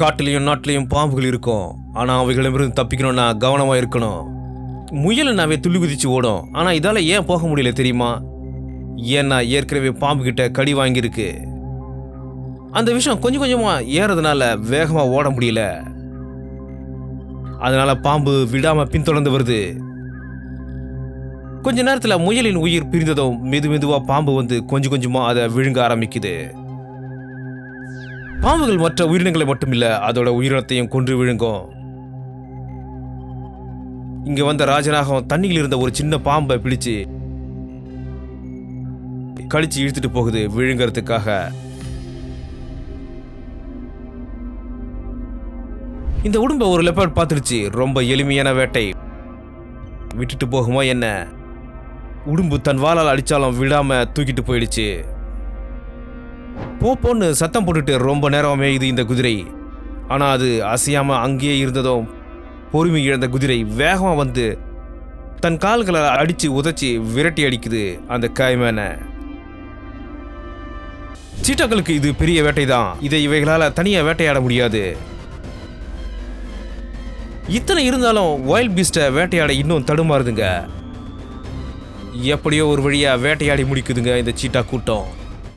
காட்டுலேயும் நாட்டிலையும் பாம்புகள் இருக்கும். ஆனால் அவைகளிடமிருந்து தப்பிக்கணும்னா கவனமாக இருக்கணும். முயலுனாவே துள்ளி குதிச்சு ஓடும். ஆனால் இதால் ஏன் போக முடியல தெரியுமா? ஏன்னா ஏற்கனவே பாம்பு கிட்ட கடி வாங்கியிருக்கு. அந்த விஷயம் கொஞ்சம் கொஞ்சமாக ஏறதுனால வேகமாக ஓட முடியல. அதனால பாம்பு விடாமல் பின்தொடர்ந்து வருது. கொஞ்ச நேரத்தில் முயலின் உயிர் பிரிந்ததும் மெது மெதுவாக பாம்பு வந்து கொஞ்சம் கொஞ்சமாக அதை விழுங்க ஆரம்பிக்குது. பாம்புகள் மற்ற உயிரினங்களை மட்டுமில்ல அதோட உயிரினத்தையும் கொன்று விழுங்கும். இங்க வந்த ராஜநாகம் தண்ணியில் இருந்த ஒரு சின்ன பாம்பை பிடிச்சு கழிச்சு இழுத்துட்டு போகுது விழுங்கிறதுக்காக. இந்த உடும்ப ஒரு லெப்பர்ட் பார்த்துருச்சு ரொம்ப எளிமையான வேட்டை. விட்டுட்டு போகுமா என்ன? உடும்பு தன் வாளால் அடிச்சாலும் விடாம தூக்கிட்டு போயிடுச்சு. போ போன்னு சத்தம் போட்டுட்டு ரொம்ப நேரம் மேயுது இந்த குதிரை. ஆனால் அது அசையாமல் அங்கேயே இருந்ததும் பொறுமை இழந்த குதிரை வேகமாக வந்து தன் கால்களை அடித்து உதைச்சி விரட்டி அடிக்குது அந்த காய்மேனை. சீட்டாக்களுக்கு இது பெரிய வேட்டை தான் இதை இவைகளால் தனியாக வேட்டையாட முடியாது. இத்தனை இருந்தாலும் வைல்ட் பீஸ்ட்டை வேட்டையாட இன்னும் தடுமாறுதுங்க. எப்படியோ ஒரு வழியாக வேட்டையாடி முடிக்குதுங்க இந்த சீட்டா கூட்டம்.